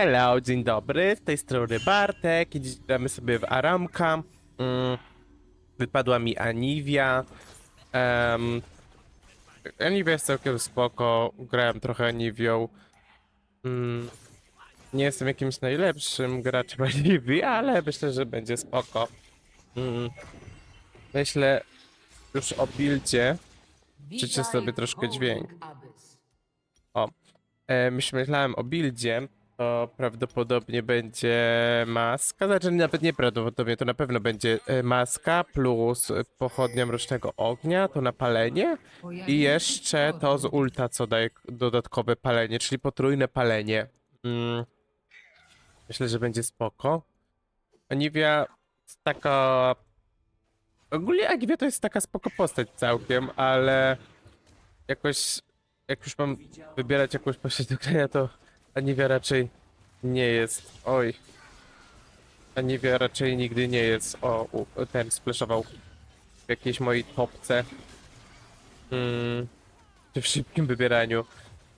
Hello, dzień dobry, z tej strony Bartek i dziś gramy sobie w Aramka. Mm, wypadła mi Aniwia. Um, Aniwia jest całkiem spoko, grałem trochę Aniwią. Mm, nie jestem jakimś najlepszym graczem Aniwi, ale myślę, że będzie spoko. Mm, myślę już o buildzie. Życzę sobie troszkę dźwięk. O, e, myślałem o buildzie, to prawdopodobnie będzie maska, znaczy nawet nie prawdopodobnie, to na pewno będzie e, maska plus pochodnia mrocznego ognia, to na palenie i jeszcze to z ulta, co daje dodatkowe palenie, czyli potrójne palenie. Mm. Myślę, że będzie spoko. Aniwia jest taka... Ogólnie Aniwia to jest taka spoko postać całkiem, ale jakoś jak już mam wybierać jakąś postać do grania, to Aniwia raczej nie jest. Oj. Aniwia raczej nigdy nie jest. O, u, ten splashował w jakiejś mojej topce. Mm, czy w szybkim wybieraniu.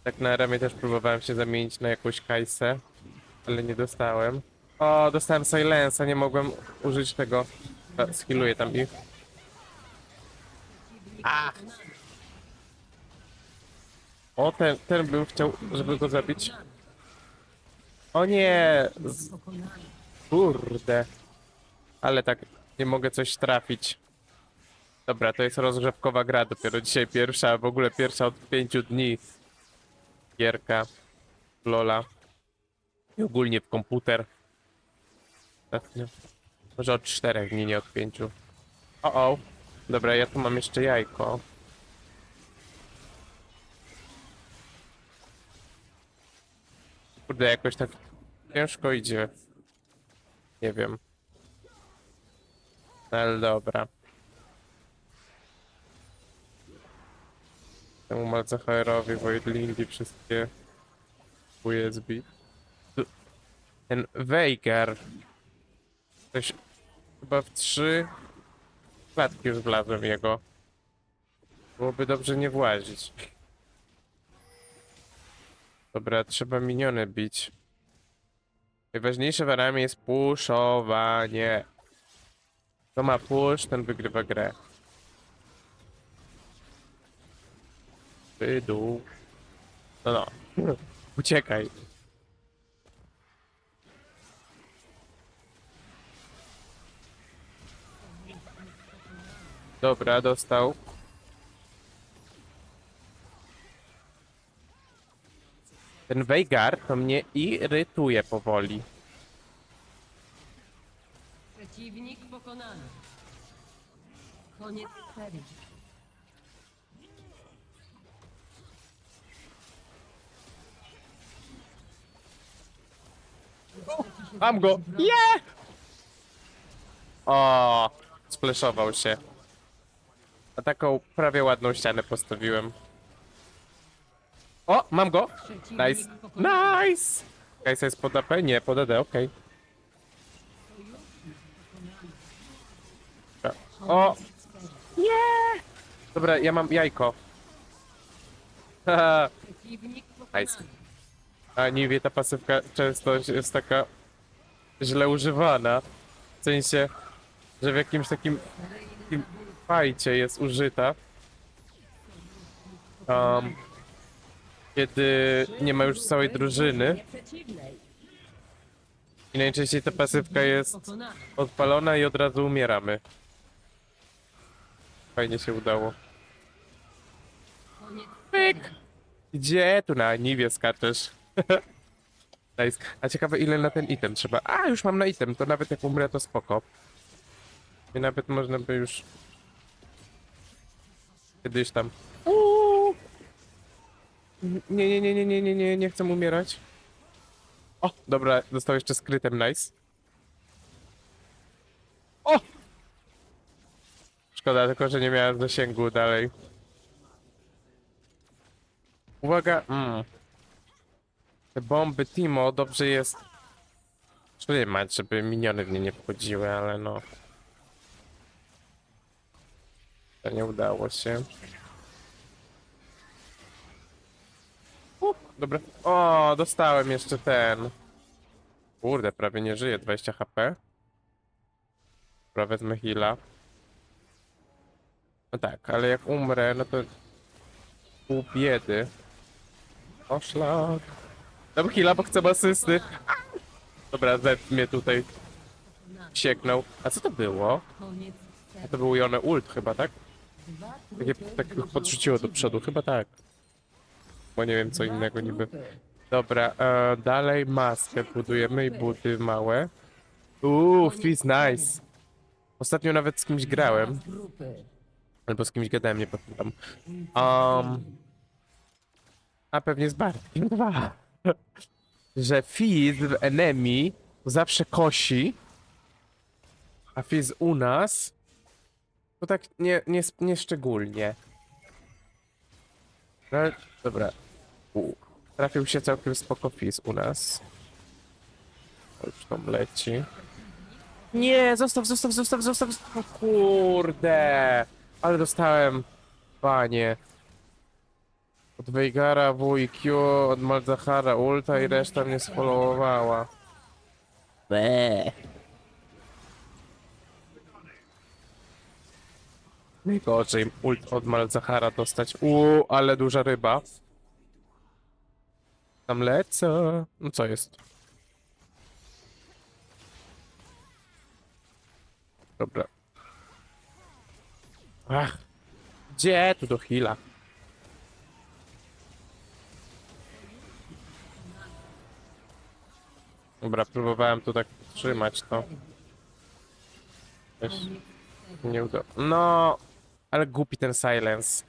Tak na ramię też próbowałem się zamienić na jakąś kajsę, ale nie dostałem. O, dostałem silensa, nie mogłem użyć tego. A, Skilluję tam ich. Ach! O, ten, ten bym chciał, żeby go zabić. O nie! Z... Kurde. Ale tak, nie mogę coś trafić. Dobra, to jest rozgrzewkowa gra, dopiero dzisiaj pierwsza, a w ogóle pierwsza od pięciu dni. Gierka. Lola. I ogólnie w komputer. Ostatnio. Może od czterech dni, nie od pięciu. O, o. Dobra, ja tu mam jeszcze jajko. Kurde, jakoś tak ciężko idzie. Nie wiem. No ale dobra. Temu Malzachaerowi, Voidlingi, wszystkie USB. Tu- Ten Veigar. Coś chyba w trzy klatki już wlazłem jego. Byłoby dobrze nie włazić. Dobra, trzeba miniony bić. Najważniejsze w aramie jest puszowanie. Kto ma push, ten wygrywa grę. Wydu. No no. Uciekaj. Dobra, dostał. Ten Veigar to mnie irytuje powoli. Przeciwnik pokonany. Koniec serii. Mam go! Nie! O, spleszował się. A taką prawie ładną ścianę postawiłem. O, mam go! Nice. Nice! Kajsa jest pod AP? Nie, pod AD, okej. Dobra. O! Nie! Dobra, ja mam jajko. Haha, nice. A nie wie, ta pasywka często jest taka źle używana. W sensie, że w jakimś takim, takim fajcie jest użyta. Um, kiedy nie ma już całej drużyny. I najczęściej ta pasywka jest odpalona i od razu umieramy. Fajnie się udało. Pyk! Gdzie tu na niwie skaczesz? nice. A ciekawe ile na ten item trzeba. A, już mam na item, to nawet jak umrę to spoko. I nawet można by już... Kiedyś tam... Nie, nie, nie, nie, nie, nie, nie, nie chcę umierać. O, dobra, został jeszcze skrytem, nice. O! Szkoda tylko, że nie miałem zasięgu dalej. Uwaga, mm. Te bomby Timo dobrze jest trzymać, żeby miniony w nie nie wchodziły, ale no. To nie udało się. Dobra. O, dostałem jeszcze ten. Kurde, prawie nie żyje, 20 HP. Dobra, wezmę heala. No tak, ale jak umrę, no to pół biedy. O szlak. Dam heala, bo chcę asysty. Dobra, Zed mnie tutaj sieknął. A co to było? A to był Jone ult chyba, tak? Takie, tak podrzuciło do przodu, chyba tak. Bo nie wiem co Dwa innego niby. Dobra, e, dalej maskę budujemy i buty małe. Uuu, Fizz, nice. Ostatnio nawet z kimś grałem, Dwa albo z kimś gadałem, nie pamiętam. Um, a pewnie z Bartkiem 2. Że Fizz w enemy to zawsze kosi, a Fizz u nas to tak nie, nie, nie szczególnie. No, dobra. U. Trafił się całkiem spoko Fizz u nas. Już tam leci. Nie, zostaw, zostaw, zostaw, zostaw. O kurde. Ale dostałem. Panie. Od Veigara WIQ, od Malzahara ulta i reszta mnie sfollowowała. Be. Najgorzej ult od Malzahara dostać. Uuu, ale duża ryba. Tam lecę. No co jest? Dobra. Ach. Gdzie tu do heala? Dobra, próbowałem tu tak trzymać to. Też nie udało. No, ale głupi ten silence.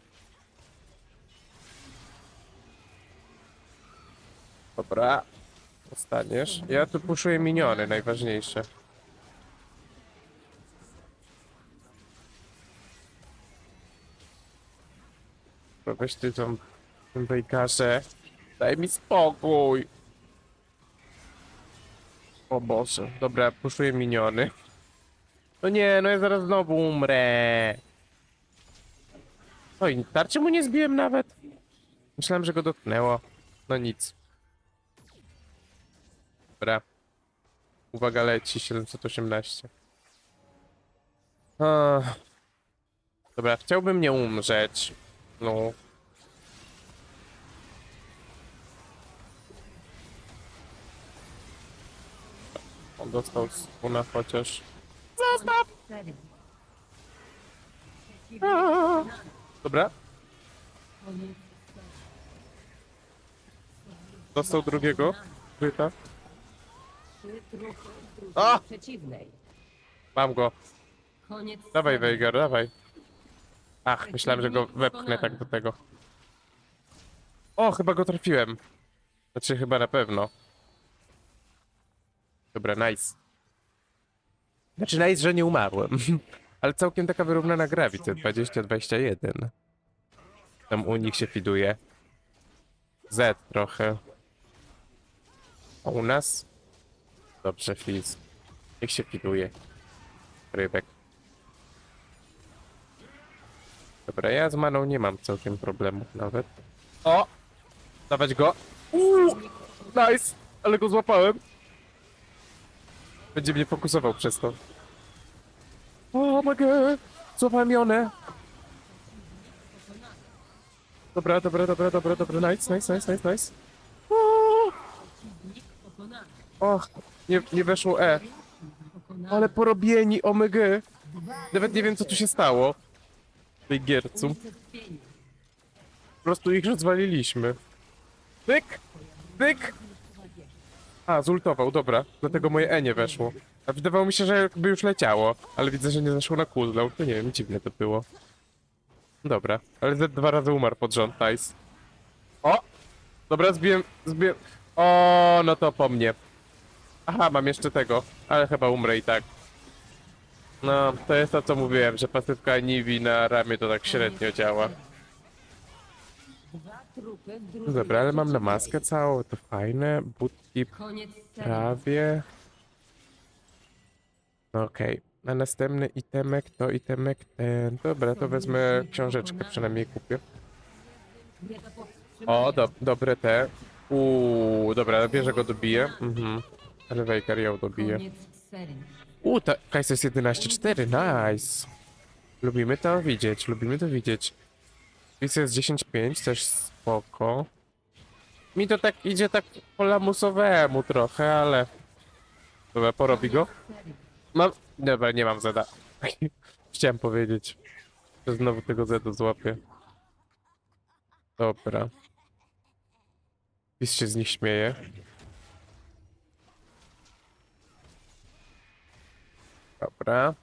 Dobra. Zostaniesz. Ja tu puszuję miniony, najważniejsze. Dobra, Weź ty tam tym wejkarze. Daj mi spokój. O Boże. Dobra, puszuję miniony. No nie, no ja zaraz znowu umrę. No i tarczy mu nie zbiłem nawet. Myślałem, że go dotknęło. No nic. Dobra. Uwaga, leci 718. Ach. Dobra, chciałbym nie umrzeć. No. On dostał spuna chociaż. Zostaw! Serii. Dobra, dostał drugiego. Trzy w A! przeciwnej. Mam go. Koniec Dawaj, serii. Dawaj. Ach, myślałem, że go wepchnę tak do tego. O, chyba go trafiłem. Znaczy, chyba na pewno. Dobra, nice. Znaczy, nice, że nie umarłem. Ale całkiem taka wyrównana gra, widzę. 20-21. Tam u nich się fiduje. Z trochę. A u nas? Dobrze, Fizz. Niech się fiduje. Rybek. Dobra, ja z maną nie mam całkiem problemów nawet. O! Dawać go! Uuu! Nice! Ale go złapałem! Będzie mnie fokusował przez to. O god! Złapałem Jonę! Dobra, dobra, dobra, dobra, dobra, nice, nice, nice, nice, nice. Och, nie, nie weszło E. Ale porobieni, omg. Nawet nie wiem, co tu się stało. W tej giercu. Po prostu ich rozwaliliśmy. Tyk! Tyk! A, zultował, dobra. Dlatego moje E nie weszło. A wydawało mi się, że jakby już leciało, ale widzę, że nie zeszło na cooldown. To nie wiem, dziwne to było. Dobra, ale Z dwa razy umarł pod rząd, nice. O! Dobra, zbiłem, zbiłem... O, no to po mnie. Aha, mam jeszcze tego, ale chyba umrę i tak. No, to jest to, co mówiłem, że pasywka Nivi na ramię to tak średnio działa. Dobra, ale mam na maskę całą, to fajne. Serii. prawie. Okej, a następny itemek to itemek ten. Dobra, to wezmę książeczkę, przynajmniej kupię. O, do, dobre te. Uuu, dobra, bierze go dobiję. Mhm. Veigar ją dobije. Koniec serii. U, ta Kajsa jest 11-4, nice. Lubimy to widzieć, lubimy to widzieć. Kajsa jest 10-5, też spoko. Mi to tak idzie tak po lamusowemu trochę, ale... Dobra, porobi go. Mam... Dobra, nie mam zada. Chciałem powiedzieć, że znowu tego zeda złapię. Dobra. Pis się z nich śmieje. Dobra.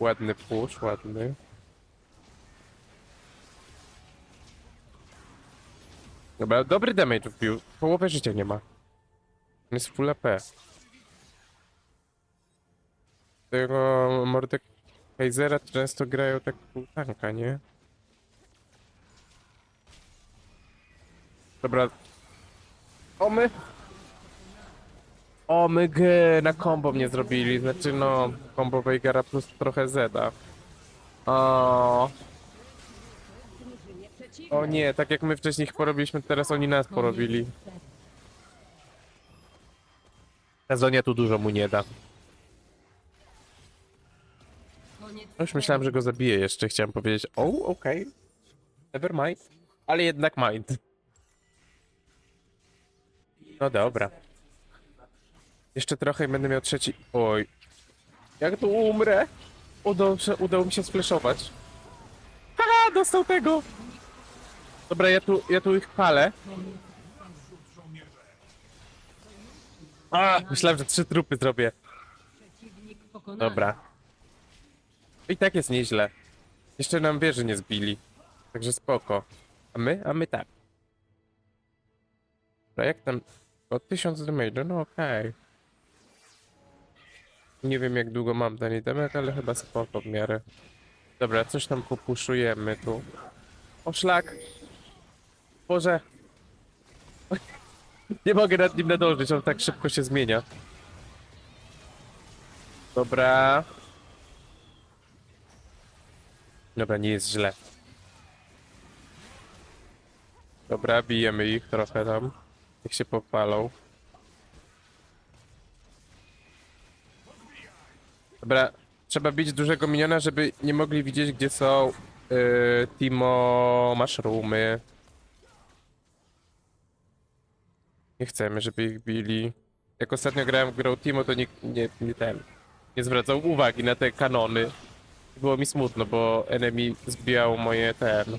Ładny push, ładny. Dobra, dobry damage wbił. Połowę życia nie ma. On jest full AP. Tego Mordekaisera często grają tak pół tanka, nie? Dobra. Omy. Omyg na combo mnie zrobili. Znaczy no, combo Veigara plus trochę Zeda. O. o nie, tak jak my wcześniej ich porobiliśmy, teraz oni nas porobili. Sezonia tu dużo mu nie da. Już myślałem, że go zabiję jeszcze. Chciałem powiedzieć, o, okej. Never mind. Ale jednak mind. No dobra. Jeszcze trochę i będę miał trzeci. Oj. Jak tu umrę? Udało, udało mi się sfleszować. Haha, dostał tego! Dobra, ja tu, ja tu ich palę. A, myślałem, że trzy trupy zrobię. Dobra. I tak jest nieźle. Jeszcze nam wieży nie zbili. Także spoko. A my? A my tak. Dobra, jak tam... O 1000 damage, no okej. Nie wiem jak długo mam ten itemek, ale chyba spoko w miarę. Dobra, coś tam popuszujemy tu. O szlak! Boże! Nie mogę nad nim nadążyć, on tak szybko się zmienia. Dobra. Dobra, nie jest źle. Dobra, bijemy ich trochę tam. Niech się popalą. Dobra, trzeba bić dużego miniona, żeby nie mogli widzieć, gdzie są yy, Timo Mushroomy. Nie chcemy, żeby ich bili. Jak ostatnio grałem w grę Timo, to nikt nie, nie ten. Nie zwracał uwagi na te kanony. Było mi smutno, bo enemy zbijał moje ten.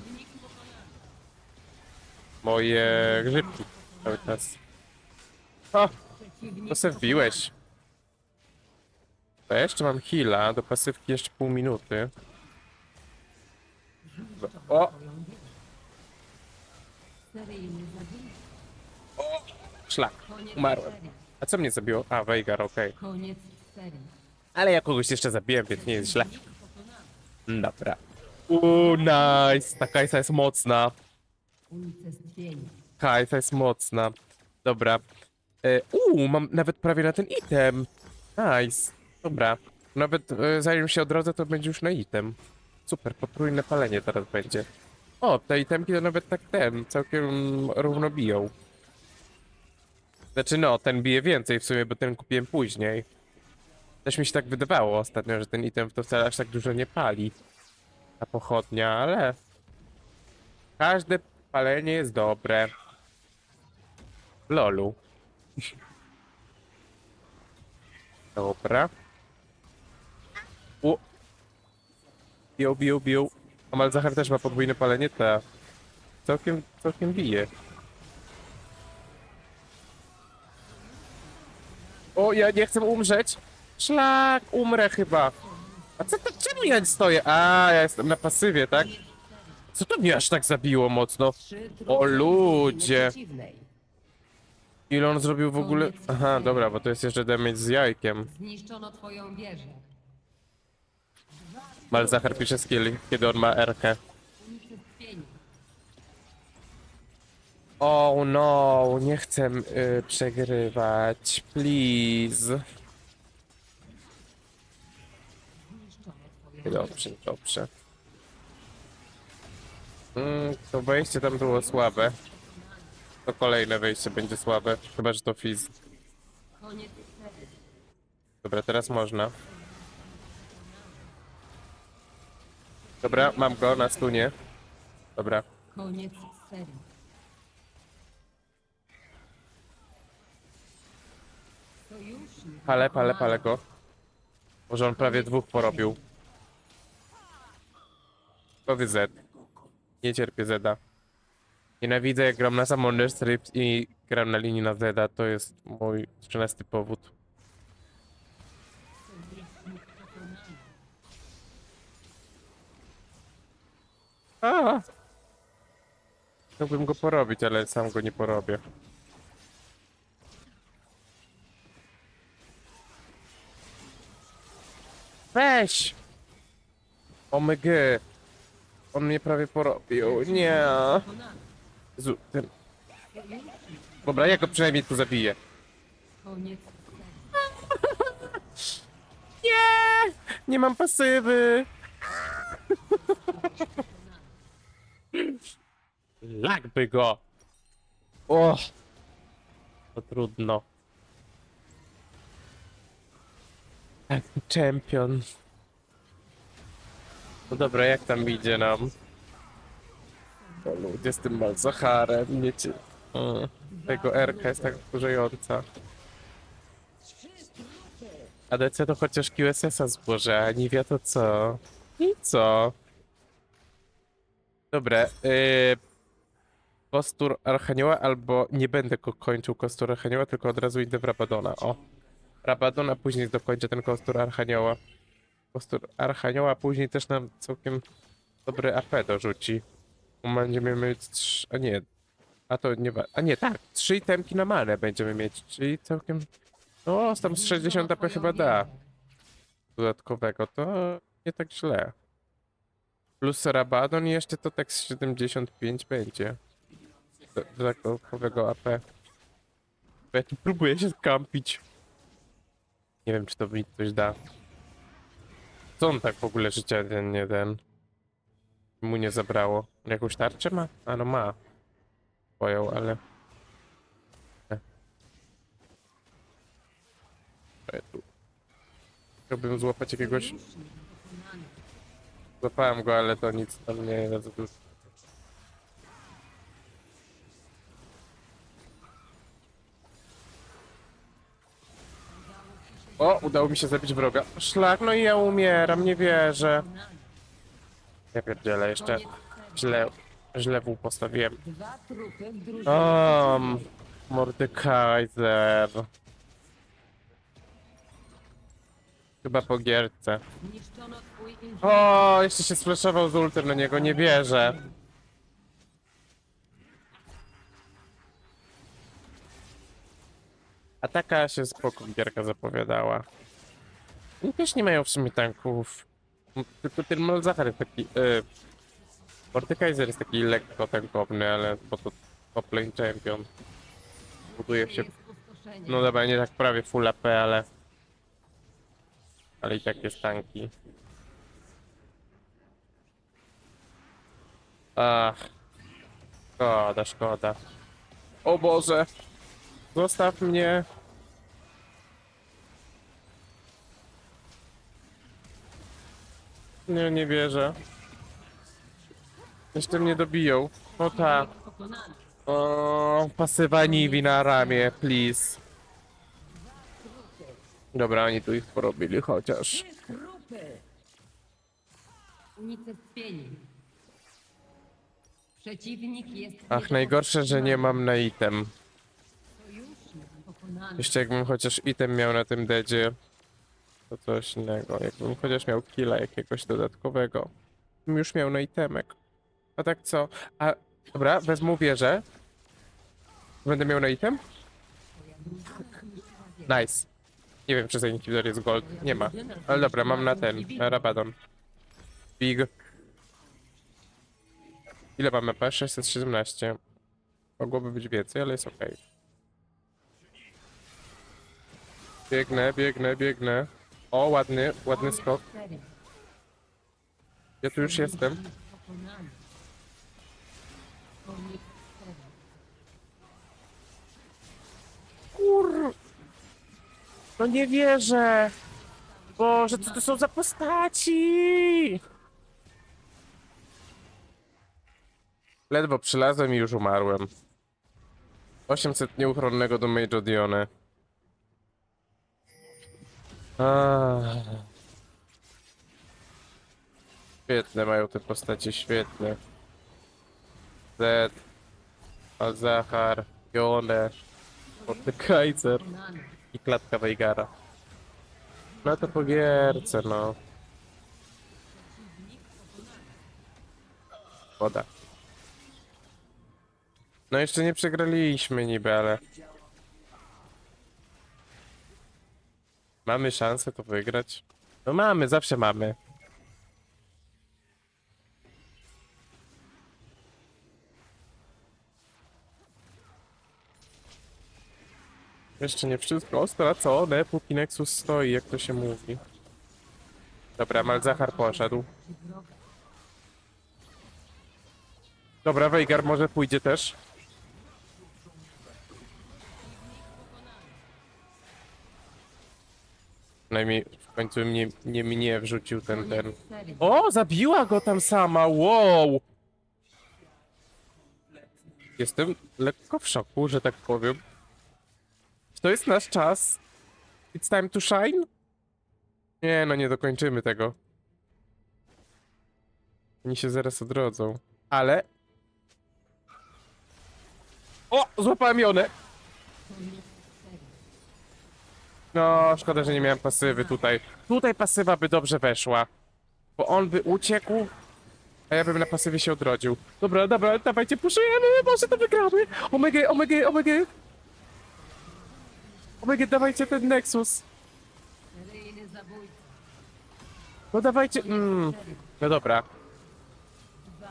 Moje grzybki cały czas. O, to se wbiłeś. To jeszcze mam heala, do pasywki jeszcze pół minuty. O, zabójca. szlak. Umarłem. A co mnie zabiło? A, Veigar, okej. Serii. Ale ja kogoś jeszcze zabiłem, więc nie jest źle. Dobra. Uuu, nice. Ta Kajsa jest mocna. Unicestwienie. Kajsa jest mocna. Dobra. E, Uuu, mam nawet prawie na ten item. Nice. Dobra. Nawet e, zanim się odrodzę, to będzie już na item. Super, potrójne palenie teraz będzie. O, te itemki to nawet tak ten, całkiem równo biją. Znaczy no, ten bije więcej w sumie, bo ten kupiłem później. Też mi się tak wydawało ostatnio, że ten item to wcale aż tak dużo nie pali. Ta pochodnia, ale... Każde palenie jest dobre. Lolu. Dobra. U. Bił, bił, bił. A Malzahar też ma podwójne palenie, ta. Całkiem, całkiem bije. O, ja nie chcę umrzeć. Szlak, umrę chyba. A co to, czemu ja stoję? A, ja jestem na pasywie, tak? Co to mnie aż tak zabiło mocno? O ludzie. Ile on zrobił w ogóle? Aha, dobra, bo to jest jeszcze damage z jajkiem. Zniszczono twoją wieżę. Malzahar pisze skill, kiedy on ma RK. Oh no, nie chcę y, przegrywać. Please. Dobrze, dobrze. Mm, to wejście tam było słabe. To kolejne wejście będzie słabe. Chyba, że to Fizz. Dobra, teraz można. Dobra, mam go na stunie. Dobra. Koniec serii. Palę, pokonany. palę go. Może on prawie dwóch porobił. Powie Z. Nie cierpię Zeda. Nienawidzę jak gram na Summoner Strips i gram na linii na Zeda. To jest mój 13 powód. A! Chciałbym go porobić, ale sam go nie porobię. Weź! Omg. On mnie prawie porobił. Nie. Zu, ten... Dobra, ja go przynajmniej tu zabiję. Koniec. Nie! Nie mam pasywy! Lagby go! O! To trudno. Tak, Champion. No dobra, jak tam idzie nam? O ludzie z tym Malzacharem, nie ci... Mm, Tego RK jest tak wkurzająca. ADC to chociaż QSS-a złożę, a Nivea to co? I co? Dobra, yy, kostur Archanioła, albo nie będę ko kończył kostur Archanioła, tylko od razu idę w Rabadona, o. Rabadona, później dokończę ten kostur Archanioła. Kostur Archanioła, później też nam całkiem dobry AP dorzuci. Będziemy mieć trz... a nie, a to nie, a nie, tak, trzy itemki na manę będziemy mieć, czyli całkiem, no, tam z 60 AP chyba da dodatkowego, to nie tak źle. Plus Rabadon i jeszcze to tak z 75 będzie. Do- Dodatkowego AP. Ja tu próbuję się skampić. Nie wiem, czy to mi coś da. Co on tak w ogóle życia ten nie ten? Mu nie zabrało. Jakąś tarczę ma? A no ma. Pojął, ale... E. E, tu. Chciałbym złapać jakiegoś... Złapałem go, ale to nic tam nie za dużo. O, udało mi się zabić wroga. Szlak, no i ja umieram, nie wierzę. Ja pierdzielę, jeszcze źle, źle w postawiłem. Um, Mordekaiser. Chyba po gierce. O, jeszcze się splaszował z ulter na niego, nie wierzę. A taka się spoko gierka zapowiadała. Oni też nie mają w sumie tanków. Tylko ten Malzahar jest taki... Yy, Mordekaiser jest taki lekko tankowny, ale bo to top lane champion. Buduje się... No dobra, nie tak prawie full AP, ale... Ale i tak jest tanki. Ach. Szkoda, szkoda. O Boże! Zostaw mnie! Nie, nie wierzę. Jeszcze mnie dobiją. No tak. O, pasywa Nivi na ramię, please. Dobra, oni tu ich porobili chociaż. Trupy. Unicestwienie. Przeciwnik jest Ach, najgorsze, że nie mam na item. Sojusznik pokonany. Jeszcze jakbym chociaż item miał na tym dedzie, to coś innego. Jakbym chociaż miał killa jakiegoś dodatkowego, bym już miał na itemek. A tak co? A, dobra, wezmę wieżę. Będę miał na item? Zniszczyła wieżę. Nice. Nie wiem, czy za inhibitor jest gold. Nie ma. Ale dobra, mam na ten, na Rabadon. Big. Ile mamy P? 617. Mogłoby być więcej, ale jest ok. Biegnę, biegnę, biegnę. O, ładny, ładny skok. Ja tu już jestem. Kur... No nie wierzę! Boże, co to są za postaci? Ledwo przylazłem i już umarłem. 800 nieuchronnego do Major Diony. Ah. Świetne mają te postacie, świetne. Zed, Alzachar, Jone, Mordekaiser i klatka Weigara. No to po gierce, no. Woda. No jeszcze nie przegraliśmy niby, ale... Mamy szansę to wygrać? No mamy, zawsze mamy. Jeszcze nie wszystko stracone, póki Nexus stoi, jak to się mówi. Dobra, Malzachar poszedł. Dobra, Weigar może pójdzie też. Najmniej w końcu mnie, nie mnie wrzucił ten ten. O, zabiła go tam sama, wow! Jestem lekko w szoku, że tak powiem. Czy to jest nasz czas? It's time to shine? Nie, no nie dokończymy tego. Oni się zaraz odrodzą. Ale... O, złapałem Jonę! No, szkoda, że nie miałem pasywy tutaj. Tutaj pasywa by dobrze weszła. Bo on by uciekł, a ja bym na pasywie się odrodził. Dobra, dobra, dawajcie, puszujemy, może to wygramy. Omega, omega, omega. Omega, dawajcie ten Nexus. No dawajcie, mm. No dobra.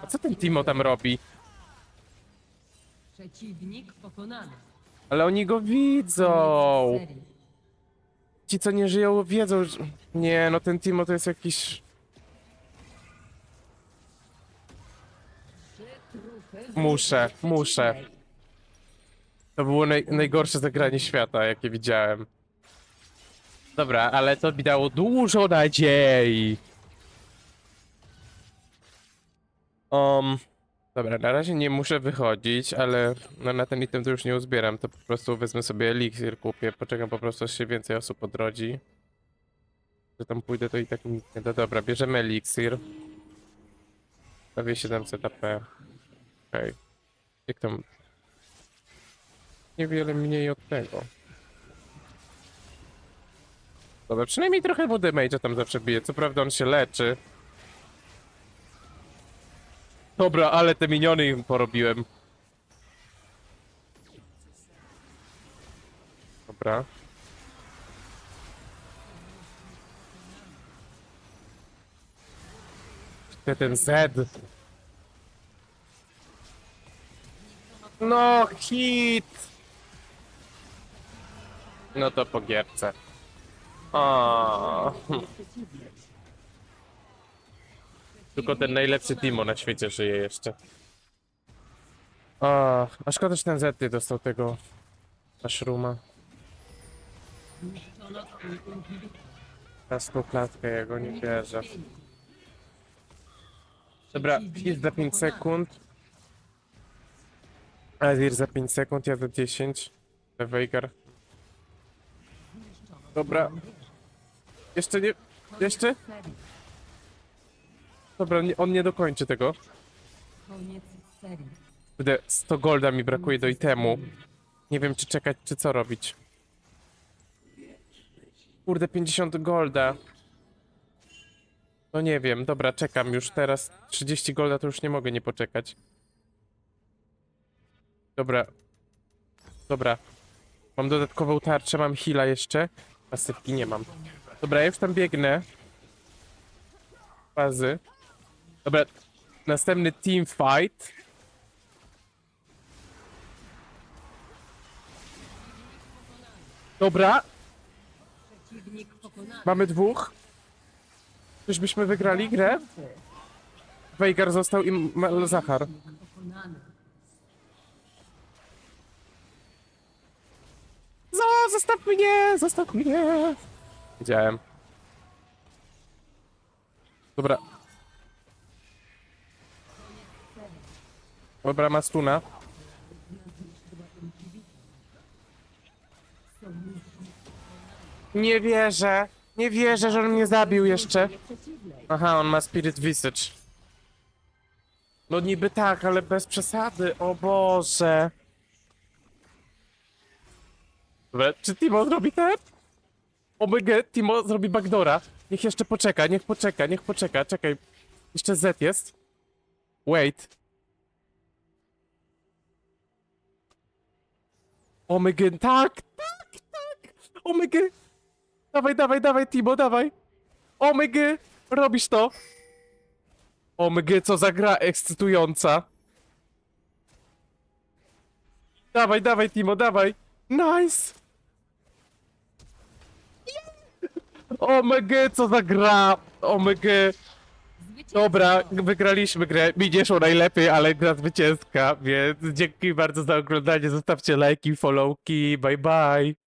A co ten Timo tam robi? Przeciwnik pokonany. Ale oni go widzą. Ci, co nie żyją, wiedzą, że... Nie, no ten Timo to jest jakiś... Muszę, muszę. To było naj, najgorsze zagranie świata, jakie widziałem. Dobra, ale to mi dało dużo nadziei. Um, dobra, na razie nie muszę wychodzić, ale no, na ten item to już nie uzbieram, to po prostu wezmę sobie eliksir, kupię, poczekam po prostu, aż się więcej osób odrodzi. Że tam pójdę, to i tak nic nie da. Dobra, bierzemy eliksir. Prawie 700 AP. Okej. Jak tam niewiele mniej od tego. Dobra, przynajmniej trochę mu damage'a tam zawsze bije. Co prawda on się leczy. Dobra, ale te miniony im porobiłem. Dobra. Gdzie ten Z? No, hit! No to po gierce. O, Tylko ten najlepszy Timo na świecie żyje jeszcze. O, a szkoda, że ten Z dostał tego mushrooma. Kasną klatkę jego, nie wierzę. Dobra, hit za 5 sekund. Azir za 5 sekund, ja za 10. Veigar. Dobra. Jeszcze nie... Jeszcze? Dobra, nie, on nie dokończy tego. Koniec serii. Kurde, 100 golda mi brakuje do itemu. Nie wiem, czy czekać, czy co robić. Kurde, 50 golda. No nie wiem, dobra, czekam już teraz. 30 golda to już nie mogę nie poczekać. Dobra. Dobra. Mam dodatkową tarczę, mam heala jeszcze. Pasywki nie mam. Dobra, ja już tam biegnę. Fazy. Dobra, następny team fight. Dobra, mamy dwóch. Czyżbyśmy wygrali grę? Veigar został i Ma- Zachar. Pokonany. Zachar! zostaw mnie, zostaw mnie. Widziałem. Dobra. Dobra, ma stuna. Nie wierzę. Nie wierzę, że on mnie zabił jeszcze. Aha, on ma Spirit Visage. No niby tak, ale bez przesady, o Boże. Dobra, czy Timo zrobi ten? Omega, Timo zrobi backdora. Niech jeszcze poczeka, niech poczeka, niech poczeka, czekaj. Jeszcze Z jest. Wait. Omega, tak, tak, tak. Omega. Dawaj, dawaj, dawaj, Timo, dawaj. Omega, robisz to. Omega, co za gra ekscytująca. Dawaj, dawaj, Timo, dawaj. Nice. Omega, co za gra. Omega. Dobra, wygraliśmy grę. Mi nie szło najlepiej, ale gra zwycięska, więc dzięki bardzo za oglądanie. Zostawcie lajki, followki. Bye bye.